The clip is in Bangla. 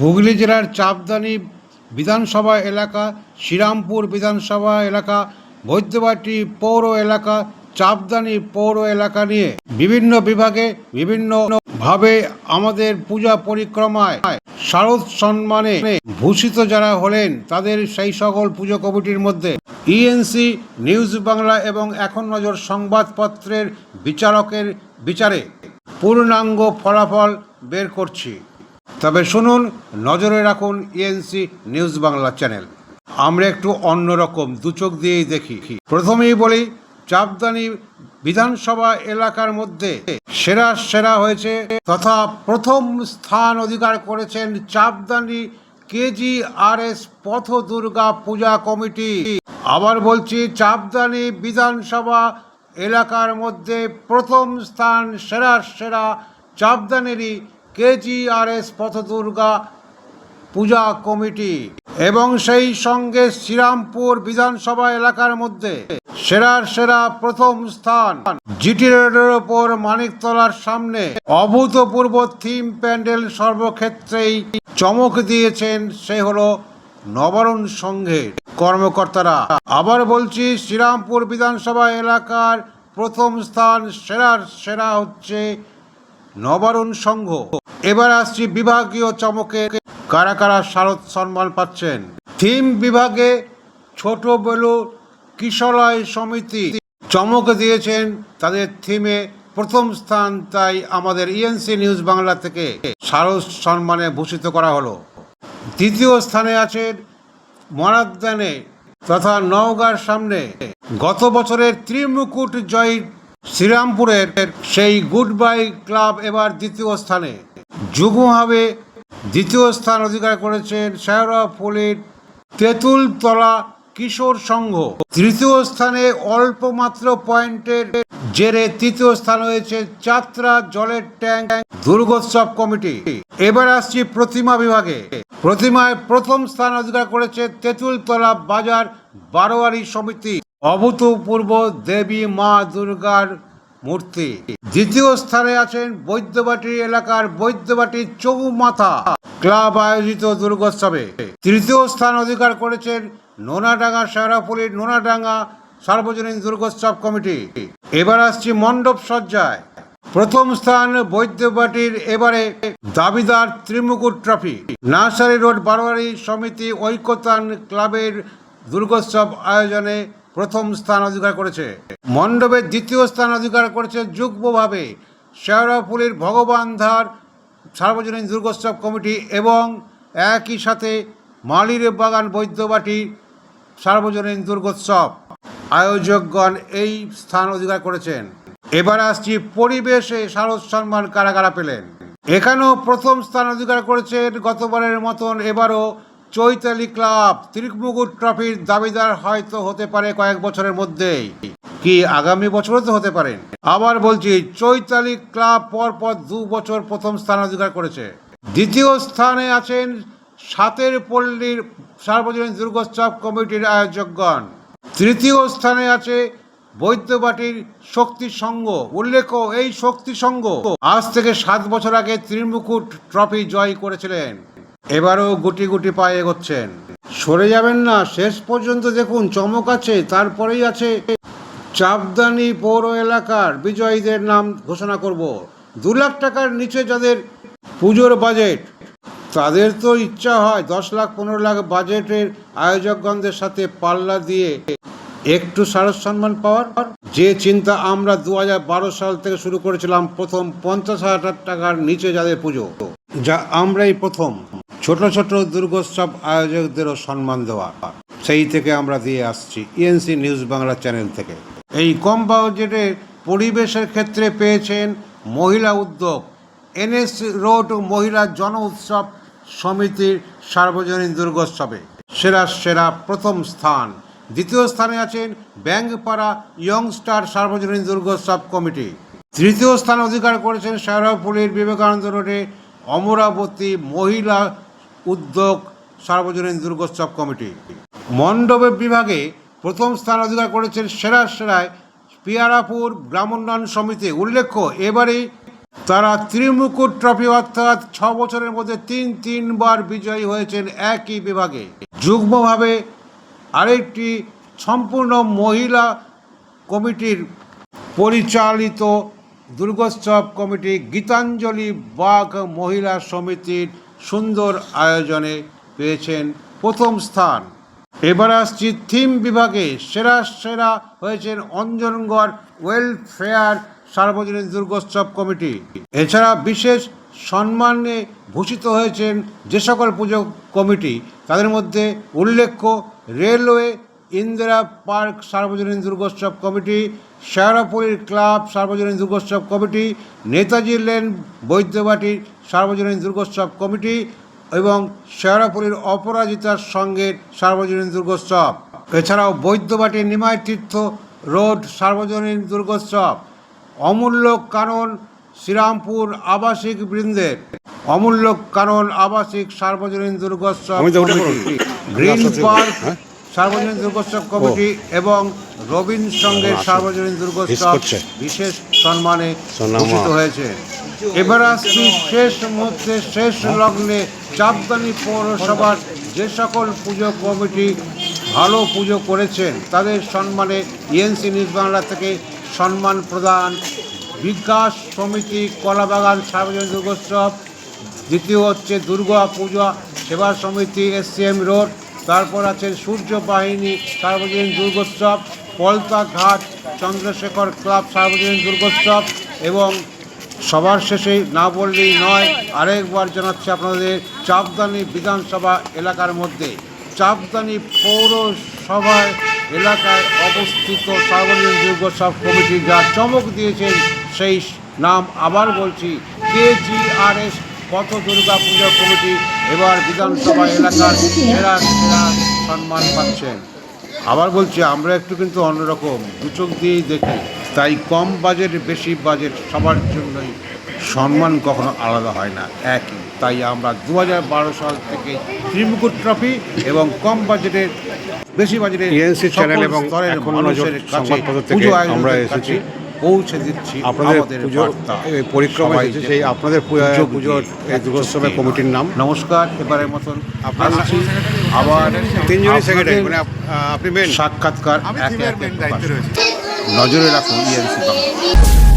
হুগলি জেলার চাপদানি বিধানসভা এলাকা, শ্রীরামপুর বিধানসভা এলাকা, বৈদ্যবাটি পৌর এলাকা, চাপদানি পৌর এলাকা নিয়ে বিভিন্ন বিভাগে বিভিন্ন ভাবে আমাদের পূজা পরিক্রমায় শারদ সম্মানে ভূষিত যারা হলেন, তাদের সেই সকল পুজো কমিটির মধ্যে ইএনসি নিউজ বাংলা এবং এখন নজর সংবাদপত্রের বিচারকের বিচারে পূর্ণাঙ্গ ফলাফল বের করছি। তবে শুনুন, নজরে রাখুন ইএনসি নিউজ বাংলা চ্যানেল আমরা একটু অন্যরকম দু চোখ দিয়েই দেখি। প্রথমেই বলি, চাপদানি বিধানসভা এলাকার মধ্যে সেরা সেরা হয়েছে তথা প্রথম স্থান অধিকার করেছেন চাপদানি কেজি আর এস পথ দুর্গা পূজা কমিটি। আবার বলছি, চাপদানি বিধানসভা এলাকার মধ্যে প্রথম স্থান সেরা সেরা চাপদানেরই কেজিআরএস পথদুর্গা পূজা কমিটি এবং সেই সঙ্গে শ্রীরামপুর বিধানসভা এলাকার মধ্যে সেরার সেরা প্রথম স্থান জিটি রোডের ওপর মানিকতলার সামনে অভূতপূর্ব থিম প্যান্ডেল সর্বক্ষেত্রেই চমক দিয়েছেন সে হলো নবারণ সংঘের কর্মকর্তারা। আবার বলছি, শ্রীরামপুর বিধানসভা এলাকার প্রথম স্থান সেরার সেরা হচ্ছে নবারণ সংঘ। এবার আসছি বিভাগীয় চমকে। কারা কারা শারদ সম্মান পাচ্ছেন? থিম বিভাগে ছোট বেলু কিশলয় সমিতি। চমক দিয়েছেন তাদের থিমে প্রথম স্থান তাই আমাদের ইএনসি নিউজ বাংলা থেকে শারদ সম্মানে ভূষিত করা হলো। দ্বিতীয় স্থানে আছেন মরাদানে তথা নওগাঁর সামনে। গত বছরের ত্রিমুকুট জয়ী শ্রীরামপুরের সেই গুড বাই ক্লাব এবার দ্বিতীয় স্থানে। যুগ্মভাবে দ্বিতীয় স্থান অধিকার করেছেন শেহরাফুলির তেঁতুলতলা কিশোর সংঘ। তৃতীয় স্থানে অল্প মাত্র পয়েন্টের জেরে তৃতীয় স্থান হয়েছে চাত্রা জলের ট্যাঙ্ক দুর্গোৎসব কমিটি। এবার আসছি প্রতিমা বিভাগে। প্রতিমায় প্রথম স্থান অধিকার করেছে তেঁতুলতলা বাজার বারোয়ারি সমিতি। অভূতপূর্ব দেবী মা দুর্গার মূর্তি। দ্বিতীয় স্থানে আছেন বৈদ্যবাটি এলাকার বৈদ্যবাটি চৌমাথা ক্লাব আয়োজিত দুর্গোৎসবে। তৃতীয় স্থান অধিকার করেছেন নোনাডাঙ্গা শেরাফুলির নোনাডাঙ্গা সার্বজনীন দুর্গোৎসব কমিটি। এবার আসছি মণ্ডপ সজ্জায়। প্রথম স্থান বৈদ্যবাটির এবারে দাবিদার ত্রিমুকুট ট্রফি। নার্সারি রোড বারোয়ারি সমিতি ঐক্যতান ক্লাবের দুর্গোৎসব আয়োজনে প্রথম স্থান অধিকার করেছে। মণ্ডপের দ্বিতীয় স্থান অধিকার করেছে যুগ্মভাবে শেওড়াফুলির ভগবান ধার সার্বজনীন দুর্গোৎসব কমিটি এবং একই সাথে মালির বাগান বৈদ্যবাটি সার্বজনীন দুর্গোৎসব। আয়োজকগণ এই স্থান অধিকার করেছেন। এবার আসছি পরিবেশে শারদ সম্মান কারা কারা পেলেন। এখানেও প্রথম স্থান অধিকার করেছেন গতবারের মতন এবারও চৈতালি ক্লাব ত্রিমুকুট ট্রফির দাবিদার হয়তো হতে পারে কয়েক বছরের মধ্যেই। কি আগামী বছরও তো হতে পারেন আবার বলছি, চৈতালি ক্লাব পরপর দু বছর প্রথম স্থান অধিকার করেছে। দ্বিতীয় স্থানে আছেন সাতের পল্লীর সার্বজনীন দুর্গোৎসব কমিটির আয়োজকগণ। তৃতীয় স্থানে আছে বৈদ্যবাটির শক্তি সংঘ। উল্লেখ্য, এই শক্তি সংঘ আজ থেকে সাত বছর আগে ত্রিমুকুট ট্রফি জয় করেছিলেন। এবারও গুটি গুটি পায়ে এগোচ্ছেন। সরে যাবেন না, শেষ পর্যন্ত দেখুন চমক আছে, তারপরেই আছে চাপদানি পৌর এলাকার বিজয়ীদের নাম ঘোষণা করব। দু লাখ টাকার নিচে যাদের পুজোর বাজেট, তাদের তো ইচ্ছা হয় দশ লাখ, পনেরো লাখ বাজেটের আয়োজকগণদের সাথে পাল্লা দিয়ে একটু সারস সম্মান পাওয়ার। যে চিন্তা আমরা দু হাজার বারো সাল থেকে শুরু করেছিলাম, প্রথম পঞ্চাশ হাজার টাকার নিচে যাদের পুজো, যা আমরাই প্রথম। ছোট ছোট দুর্গোৎসব আয়োজকদেরও সম্মান দেওয়া। সেই থেকে আমরা দিয়ে আসছি ইএনসি নিউজ বাংলা চ্যানেল থেকে। এই কম বাজেটে পরিবেশের ক্ষেত্রে পেয়েছেন মহিলা উদ্যোগ। এনএস রোড মহিলা জন উৎসব সমিতির সার্বজনীন দুর্গোৎসবে। সেরা সেরা প্রথম স্থান। দ্বিতীয় স্থানে আছেন ব্যাংকপাড়া ইয়ংস্টার সার্বজনীন দুর্গোৎসব কমিটি। তৃতীয় স্থান অধিকার করেছেন শেহরাপুলির বিবেকানন্দ রোডে অমরাবতী মহিলা উদ্যোগ সার্বজনীন দুর্গোৎসব কমিটি। মণ্ডপের বিভাগে প্রথম স্থান অধিকার করেছেন সেরা সেরায় পিয়ারাপুর গ্রামোন্নয়ন সমিতি। উল্লেখ্য এবারেই তারা ত্রিমুকুট ট্রফি অর্থাৎ ছ বছরের মধ্যে তিন, তিনবার বিজয়ী হয়েছেন একই বিভাগে। যুগ্মভাবে আরেকটি সম্পূর্ণ মহিলা কমিটির পরিচালিত দুর্গোৎসব কমিটি গীতাঞ্জলি বাঘ মহিলা সমিতির সুন্দর আয়োজনে পেয়েছেন প্রথম স্থান। এবার আসছি থিম বিভাগে। সেরা সেরা হয়েছেন অঞ্জনগড় ওয়েলফেয়ার সার্বজনীন দুর্গোৎসব কমিটি। এছাড়া বিশেষ সম্মানে ভূষিত হয়েছেন যে সকল পুজো কমিটি, তাদের মধ্যে উল্লেখ্য রেলওয়ে, ইন্দিরা পার্ক সার্বজনীন দুর্গোৎসব কমিটি, শেয়ারাপুরীর ক্লাব সার্বজনীন দুর্গোৎসব কমিটি, নেতাজি লেন বৈদ্যবাটির সার্বজনীন দুর্গোৎসব কমিটি এবং শেয়ারাপুরীর অপরাজিতার সঙ্গের সার্বজনীন দুর্গোৎসব এছাড়াও বৈদ্যবাটি নিমাই তীর্থ রোড সার্বজনীন দুর্গোৎসব অমূল্য কানন শ্রীরামপুর আবাসিক বৃন্দের অমূল্য কানন আবাসিক সার্বজনীন দুর্গোৎসব আমি তো ওটা করুন। কমিটি, গ্রিন পার্ক হ্যাঁ? সার্বজনীন দুর্গোৎসব কমিটি এবং রবীন সঙ্গের আচ্ছা। সার্বজনীন দুর্গোৎসব বিশেষ সম্মানে সম্মান। ভূষিত হয়েছে এবার আসছি শেষ মুহূর্তে, শেষ লগ্নে চাপদানি পৌরসভার যে সকল পুজো কমিটি ভালো পুজো করেছেন, তাদের সম্মানে ইএনসি নিউজ বাংলা থেকে সম্মান প্রদান, বিকাশ সমিতি, কলাবাগান সার্বজনীন দুর্গোৎসব, দ্বিতীয় হচ্ছে দুর্গা পূজা সেবা সমিতি, এসসিএম রোড, তারপর আছে সূর্য বাহিনী সার্বজনীন দুর্গোৎসব পলতা ঘাট চন্দ্রশেখর ক্লাব সার্বজনীন দুর্গোৎসব এবং সবার শেষে না বললেই নয়, আরেকবার জানাচ্ছি আপনাদের চাপদানি বিধানসভা এলাকার মধ্যে। চাপদানি পৌরসভায় এলাকায় অবস্থিত সার্বজনীন দুর্গোৎসব কমিটি যা চমক দিয়েছেন, সেই নাম আবার বলছি, কেজিআরএস পথ দুর্গা পুজো কমিটি এবার বিধানসভা এলাকার সেরা সেরা সম্মান পাচ্ছেন। আবার বলছি, আমরা একটু কিন্তু অন্যরকম দু চোখ দিয়েই দেখি। তাই কম বাজেট বেশি বাজেট সবার জন্যই সম্মান কখনো আলাদা হয় না একই। তাই আমরা দু হাজার বারো সাল থেকে ত্রিমুকুট ট্রফি এবং কম বাজেটের বেশি বাজেটে চ্যানেল এবং এখন মানুষের নজর সংবাদপত্র থেকে পুজো আমরা এসেছি। পৌঁছে দিচ্ছি আপনাদের পুজো পরিক্রমা এসেছে সেই আপনাদের পুজোর এই দুর্গোৎসবের কমিটির নাম। নমস্কার এবারের মতন আপনার আবার তিনজনই সেক্রেটারি মানে আপনি সাক্ষাৎকার একে একে নজরে রাখুন ইএনসি বাংলা